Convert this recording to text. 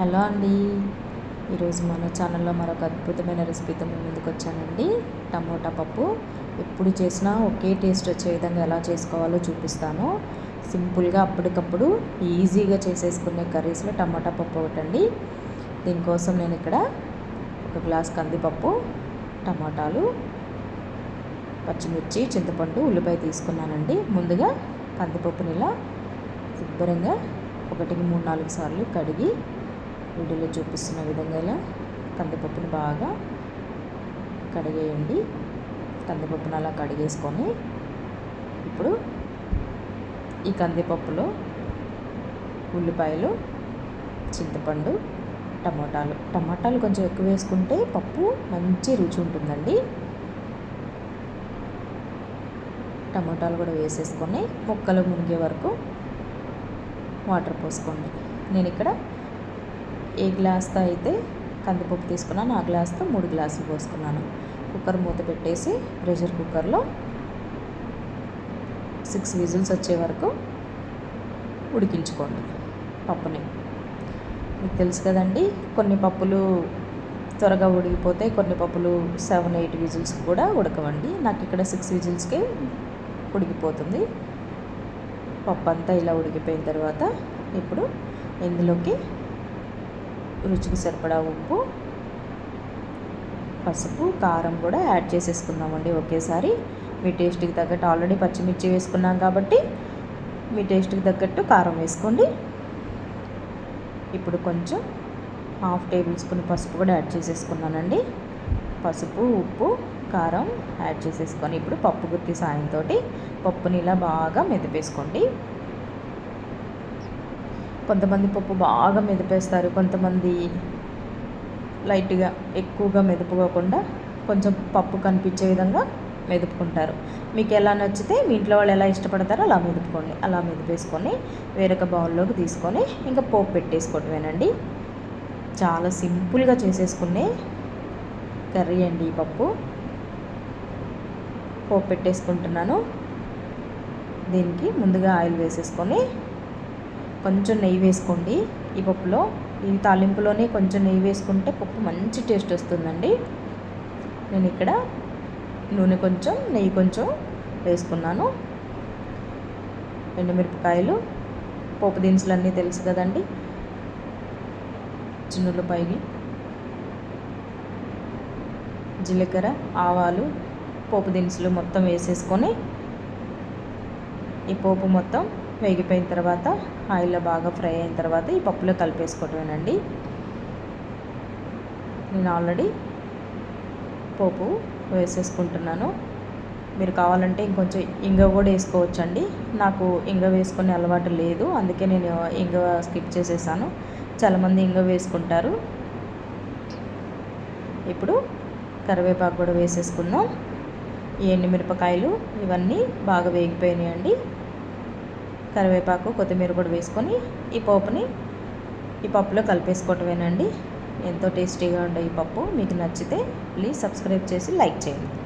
Hello అండి. ఈరోజు మన ఛానల్లో మరొక అద్భుతమైన రెసిపీతో మేము ముందుకు వచ్చానండి. టమోటా పప్పు. ఎప్పుడు చేసినా ఒకే టేస్ట్ వచ్చే విధంగా ఎలా చేసుకోవాలో చూపిస్తాను. సింపుల్గా అప్పటికప్పుడు ఈజీగా చేసేసుకునే కర్రీస్లో టమాటా పప్పు ఒకటండి. దీనికోసం నేను ఇక్కడ ఒక గ్లాస్ కందిపప్పు టమాటాలు పచ్చిమిర్చి చింతపండు ఉల్లిపాయ తీసుకున్నానండి. ముందుగా కందిపప్పుని ఇలా శుభ్రంగా ఒకటికి మూడు నాలుగు సార్లు కడిగి వీడియోలో చూపిస్తున్న విధంగా ఇలా కందిపప్పుని బాగా కడిగేయండి. కందిపప్పును అలా కడిగేసుకొని ఇప్పుడు ఈ కందిపప్పులో ఉల్లిపాయలు చింతపండు టమాటాలు. టమాటాలు కొంచెం ఎక్కువ వేసుకుంటే పప్పు మంచి రుచి ఉంటుందండి. టమాటాలు కూడా వేసేసుకొని ముక్కలు మునిగే వరకు వాటర్ పోసుకోండి. నేను ఇక్కడ ఏ గ్లాస్తో అయితే కందిపప్పు తీసుకున్నాను ఆ గ్లాస్తో మూడు గ్లాసులు పోసుకున్నాను. కుక్కర్ మూత పెట్టేసి ప్రెషర్ కుక్కర్లో సిక్స్ విజిల్స్ వచ్చే వరకు ఉడికించుకోండి పప్పుని. మీకు తెలుసు కదండి కొన్ని పప్పులు త్వరగా ఉడికిపోతే కొన్ని పప్పులు సెవెన్ ఎయిట్ విజిల్స్ కూడా ఉడకవండి. నాకు ఇక్కడ సిక్స్ విజిల్స్కే ఉడికిపోతుంది. పప్పు అంతా ఇలా ఉడికిపోయిన తర్వాత ఇప్పుడు ఇందులోకి రుచికి సరిపడా ఉప్పు పసుపు కారం కూడా యాడ్ చేసేసుకుందామండి ఒకేసారి. మీ టేస్ట్కి తగ్గట్టు ఆల్రెడీ పచ్చిమిర్చి వేసుకున్నాం కాబట్టి మీ టేస్ట్కి తగ్గట్టు కారం వేసుకోండి. ఇప్పుడు కొంచెం హాఫ్ టేబుల్ స్పూన్ పసుపు కూడా యాడ్ చేసేసుకున్నానండి. పసుపు ఉప్పు కారం యాడ్ చేసేసుకొని ఇప్పుడు పప్పు గుత్తి సాయంతో పప్పుని ఇలా బాగా మెదిపేసుకోండి. కొంతమంది పప్పు బాగా మెదిపేస్తారు. కొంతమంది లైట్గా ఎక్కువగా మెదుపుకోకుండా కొంచెం పప్పు కనిపించే విధంగా మెదుపుకుంటారు. మీకు ఎలా నచ్చితే మీ ఇంట్లో వాళ్ళు ఎలా ఇష్టపడతారో అలా మెదుపుకోండి. అలా మెదిపేసుకొని వేరొక బౌల్లోకి తీసుకొని ఇంకా పోపు పెట్టేసుకోవటమేనండి. చాలా సింపుల్గా చేసేసుకునే కర్రీ అండి ఈ పప్పు. పోపు పెట్టేసుకుంటున్నాను. దీనికి ముందుగా ఆయిల్ వేసేసుకొని కొంచెం నెయ్యి వేసుకోండి. ఈ పప్పులో ఈ తాలింపులోనే కొంచెం నెయ్యి వేసుకుంటే పప్పు మంచి టేస్ట్ వస్తుందండి. నేను ఇక్కడ నూనె కొంచెం నెయ్యి కొంచెం వేసుకున్నాను. ఎండుమిరపకాయలు పోపు దినుసులు అన్నీ తెలుసు కదండి. చిన్నులపాయి జీలకర్ర ఆవాలు పోపు దినుసులు మొత్తం వేసేసుకొని ఈ పోపు మొత్తం వేగిపోయిన తర్వాత ఆయిల్లో బాగా ఫ్రై అయిన తర్వాత ఈ పప్పులో కలిపేసుకోవటమేనండి. నేను ఆల్రెడీ పోపు వేసేసుకుంటున్నాను. మీరు కావాలంటే ఇంకొంచెం ఇంగ కూడా వేసుకోవచ్చండి. నాకు ఇంగ వేసుకునే అలవాటు లేదు. అందుకే నేను ఇంగ స్కిప్ చేసేసాను. చాలామంది ఇంగ వేసుకుంటారు. ఇప్పుడు కరివేపాకు కూడా వేసేసుకుందాం ఈ ఎండుమిరపకాయలు ఇవన్నీ బాగా వేగిపోయినాయండి. కరివేపాకు కొత్తిమీర కూడా వేసుకొని ఈ పోపుని ఈ పప్పులో కలిపేసుకోవటమేనండి. ఎంతో టేస్టీగా ఉండే ఈ పప్పు. మీకు నచ్చితే ప్లీజ్ సబ్స్క్రైబ్ చేసి లైక్ చేయండి.